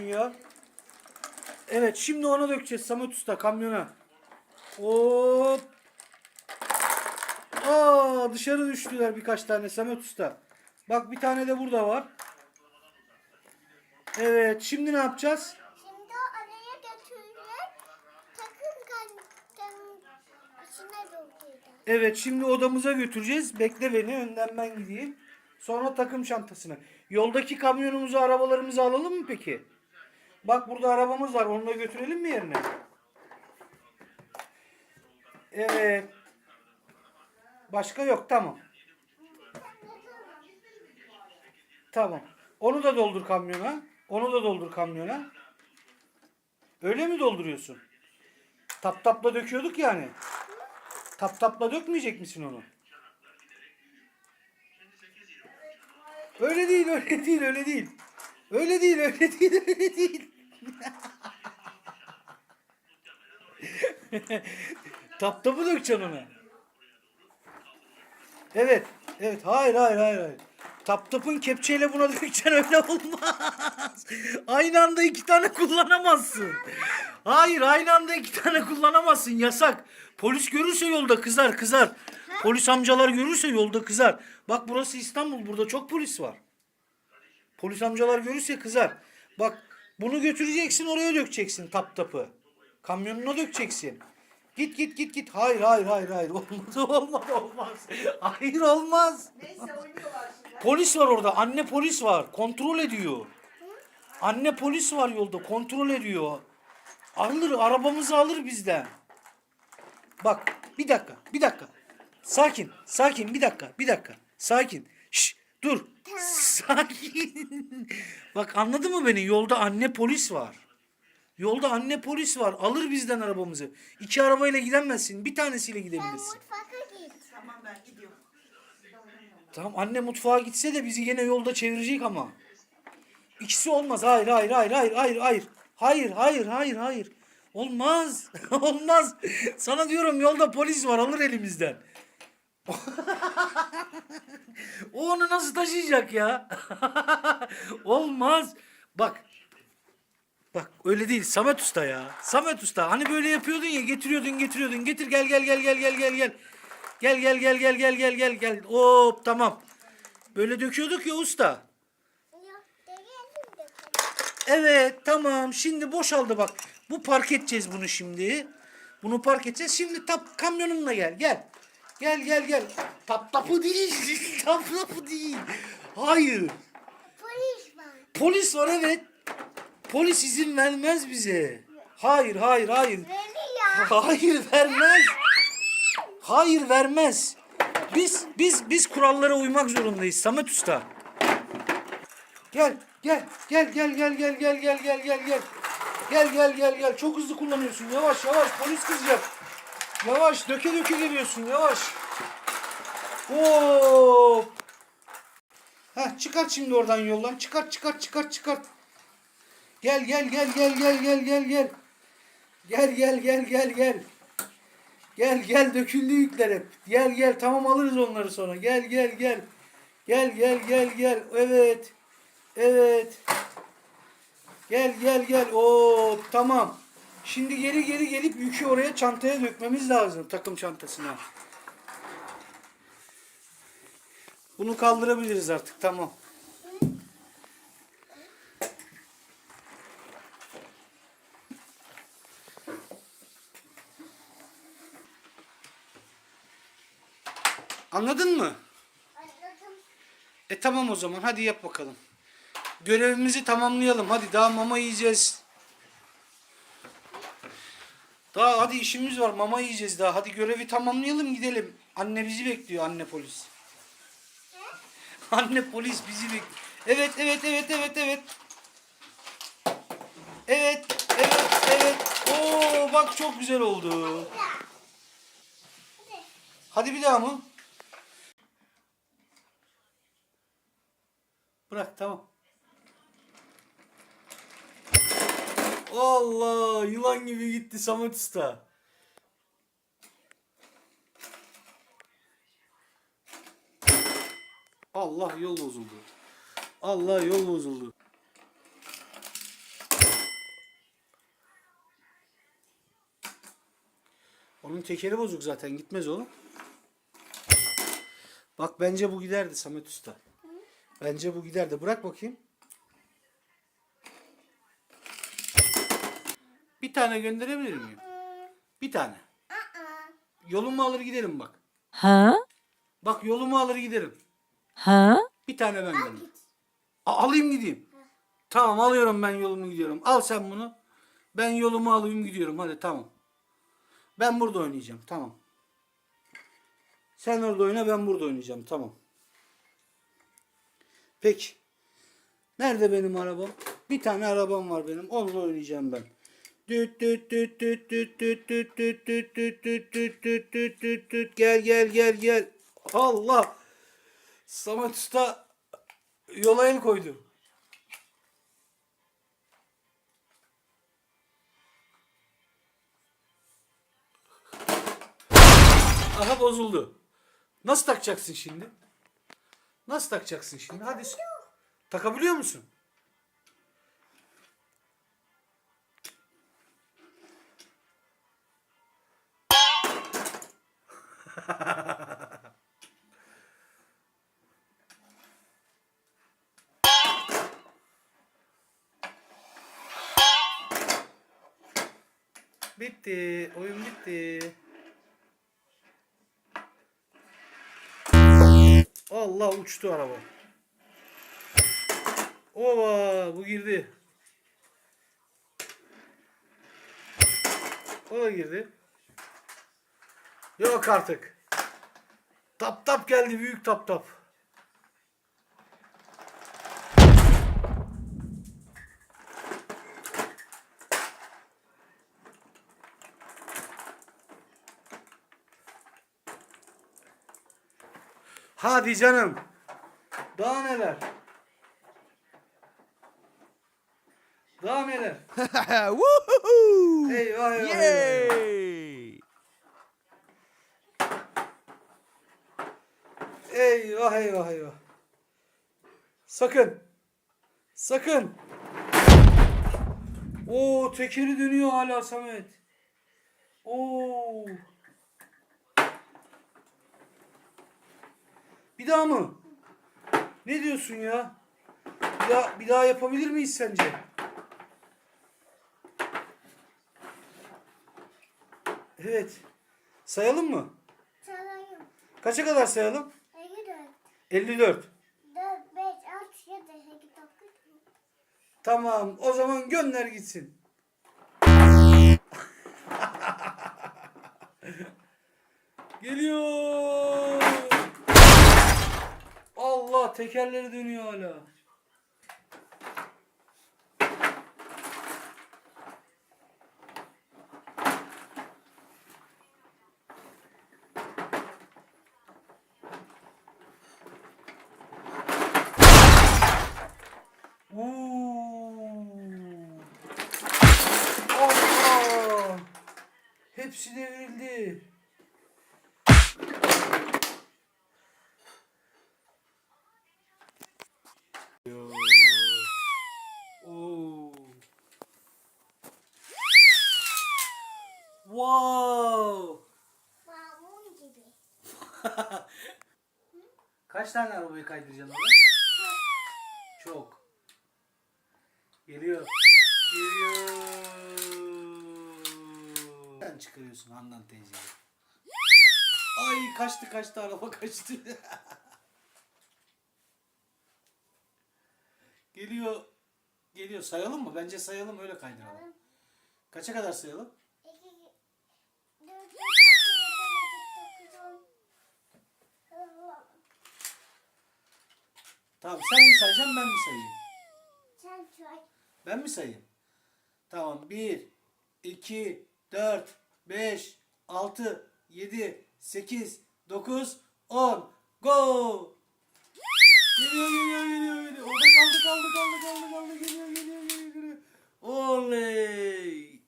ya. Evet şimdi ona dökeceğiz Samet Usta kamyona. Hop. Aa dışarı düştüler birkaç tane Samet Usta. Bak bir tane de burada var. Evet şimdi ne yapacağız? Şimdi o araya götürürler. Takım içine dolduracağız. Evet şimdi odamıza götüreceğiz. Bekle beni önden ben gideyim. Sonra takım çantasını. Yoldaki kamyonumuzu arabalarımızı alalım mı peki? Bak burada arabamız var. Onu da götürelim mi yerine? Evet. Başka yok tamam. Tamam. Onu da doldur kamyona. Onu da doldur kamyona. Öyle mi dolduruyorsun? Tap tapla döküyorduk yani. Tap tapla dökmeyecek misin onu? Öyle değil, öyle değil, öyle değil. Öyle değil, öyle değil, öyle değil. tap tapı dökeceksin ona. Evet, evet. Hayır, hayır, hayır, hayır. Tap tapın kepçeyle buna dökeceksin öyle olmaz. Aynı anda iki tane kullanamazsın. Hayır aynı anda iki tane kullanamazsın yasak. Polis görürse yolda kızar kızar. Polis amcalar görürse yolda kızar. Bak burası İstanbul burada çok polis var. Polis amcalar görürse kızar. Bak bunu götüreceksin oraya dökeceksin tap tapı. Kamyonuna dökeceksin. Git git git git. Hayır hayır hayır hayır. Olmaz olmaz olmaz. Hayır olmaz. Neyse oynuyorlar şimdi. Polis var orada. Anne polis var. Kontrol ediyor. Anne polis var yolda. Kontrol ediyor. Alır arabamızı alır bizden. Bak bir dakika bir dakika. Sakin sakin bir dakika bir dakika. Sakin. Dur. Sakin. Bak anladın mı beni? Yolda anne polis var. Yolda anne polis var. Alır bizden arabamızı. İki arabayla gidemezsin. Bir tanesiyle Sen gidebilirsin. Tamam ben gidiyorum. Tamam anne mutfağa gitse de bizi yine yolda çevirecek ama. İkisi olmaz. Hayır hayır hayır hayır hayır hayır. Hayır hayır hayır hayır. Olmaz. Olmaz. Sana diyorum yolda polis var alır elimizden. O onu nasıl taşıyacak ya? Olmaz. Bak. Bak öyle değil Samet Usta ya. Samet Usta hani böyle yapıyordun ya getiriyordun getiriyordun. Getir gel gel gel gel gel gel gel. Gel gel gel gel gel gel gel gel. Hop tamam. Böyle döküyorduk ya usta. Evet tamam şimdi boşaldı bak. Bu park edeceğiz bunu şimdi. Bunu park edeceğiz. Şimdi tap kamyonunla gel gel. Gel gel gel. Tap tapı değil. tap tapı değil. Hayır. Polis var. Polis var evet. Polis izin vermez bize. Hayır hayır hayır. Veriyor. Hayır vermez. Hayır vermez. Biz biz biz kurallara uymak zorundayız Samet Usta. Gel gel gel gel gel gel gel gel gel gel gel. Gel gel gel gel. Çok hızlı kullanıyorsun. Yavaş yavaş polis kızacak. Yavaş döke döke geliyorsun yavaş. Hop. Heh, çıkart şimdi oradan yoldan. Çıkart çıkart çıkart çıkart. Gel gel gel gel gel gel gel gel. Gel gel gel gel gel. Gel gel döküldü yükler hep. Gel gel tamam alırız onları sonra. Gel gel gel. Gel gel gel gel. Evet. Evet. Gel gel gel. Oo tamam. Şimdi geri geri gelip yükü oraya çantaya dökmemiz lazım. Takım çantasına. Bunu kaldırabiliriz artık. Tamam. Anladın mı? Anladım. E tamam o zaman hadi yap bakalım. Görevimizi tamamlayalım. Hadi daha mama yiyeceğiz. Daha hadi işimiz var. Mama yiyeceğiz daha. Hadi görevi tamamlayalım gidelim. Anne bizi bekliyor anne polis. Anne polis bizi bekliyor. Evet evet evet evet evet. Evet evet evet. Oo bak çok güzel oldu. Hadi. Bir daha mı? Bırak tamam. Allah yılan gibi gitti Samet Allah yol bozuldu. Allah yol bozuldu. Onun tekeri bozuk zaten gitmez oğlum. Bak bence bu giderdi Samet Usta. Bence bu giderdi. Bırak bakayım. Bir tane gönderebilir miyim? Bir tane. Yolumu alır giderim bak. Huh? Bak yolumu alır giderim. Huh? Bir tane ben göndereyim. A- alayım gideyim. Tamam alıyorum ben yolumu gidiyorum. Al sen bunu. Ben yolumu alayım gidiyorum. Hadi tamam. Ben burada oynayacağım. Tamam. Sen orada oyna ben burada oynayacağım. Tamam. Peki. Nerede benim arabam? Bir tane arabam var benim. Onunla oynayacağım ben. Gel gel gel gel. Allah. Samet Usta yola el koydu. Aha bozuldu. Nasıl takacaksın şimdi? Nasıl takacaksın şimdi? Hadi. Takabiliyor musun? Bitti. Oyun bitti. Allah uçtu araba. Ova bu girdi. O da girdi. Yok artık. Tap tap geldi büyük tap tap. Hadi canım. Daha neler? Daha neler? Woohoo! Eyvah eyvah. eyvah. Eyvah eyvah eyvah. Sakın. Sakın. Oo tekeri dönüyor hala Samet. Oo. Bir daha mı? Ne diyorsun ya? Bir daha, bir daha yapabilir miyiz sence? Evet. Sayalım mı? Çalayım. Kaça kadar sayalım? 54. 4, 5, 6, 7, 8, 9. Tamam o zaman gönder gitsin. Geliyor. Allah tekerleri dönüyor hala. Kaç tane arabayı kaydıracaksın oraya? Çok. Geliyor. Geliyor. Sen çıkarıyorsun Handan teyzeyi. Ay kaçtı kaçtı araba kaçtı. Geliyor. Geliyor. Sayalım mı? Bence sayalım öyle kaydıralım. Kaça kadar sayalım? Tamam sen mi sayacaksın ben mi sayayım? Sen say. Ben mi sayayım? Tamam. 1, 2, 4, 5, 6, 7, 8, 9, 10. Go! Geliyor geliyor geliyor geliyor. Orada kaldı kaldı kaldı kaldı kaldı. Geliyor geliyor geliyor geliyor. Oley!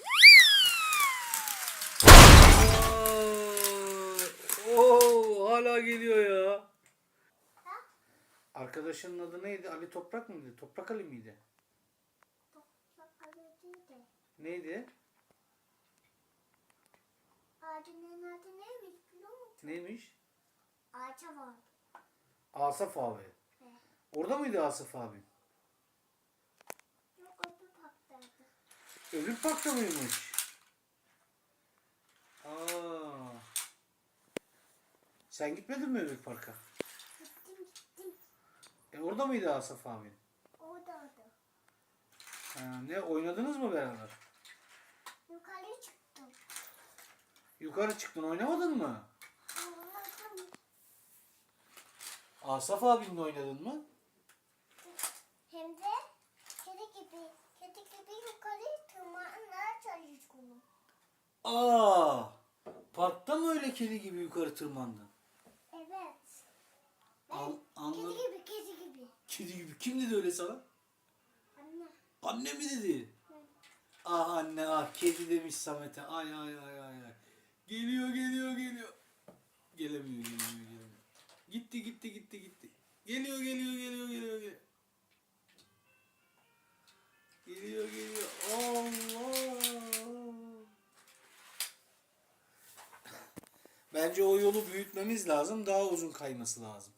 Vay! Oo, hala geliyor ya. Arkadaşının adı neydi? Ali Toprak mıydı? Toprak Ali miydi? Bakalım de. Neydi? ağacının adı neymiş biliyor musun? Neymiş? Ağaça var. Asaf abi. He. Orada mıydı Asaf abi? Yok öbür paktaydı. Öbür parkta mıymış? Aa. Sen gitmedin mi öbür parka? Orada mıydı Asaf abi? Oradaydı. Ha, ne oynadınız mı beraber? Yukarı çıktım. Yukarı çıktın oynamadın mı? Anladım. Asaf abinle oynadın mı? Hem de kedi gibi, kedi gibi yukarı tırmanmaya çalışıyorum. Aa! Parkta mı öyle kedi gibi yukarı tırmandın? Evet. Ben anladım. gibi, kedi gibi. Kim dedi öyle sana? Anne. Anne mi dedi? Ah anne ah kedi demiş Samet'e. Ay ay ay ay ay. Geliyor geliyor geliyor. Gelemiyor gelemiyor gelemiyor. Gitti gitti gitti gitti. Geliyor geliyor geliyor geliyor geliyor. Geliyor geliyor. Allah. Bence o yolu büyütmemiz lazım. Daha uzun kayması lazım.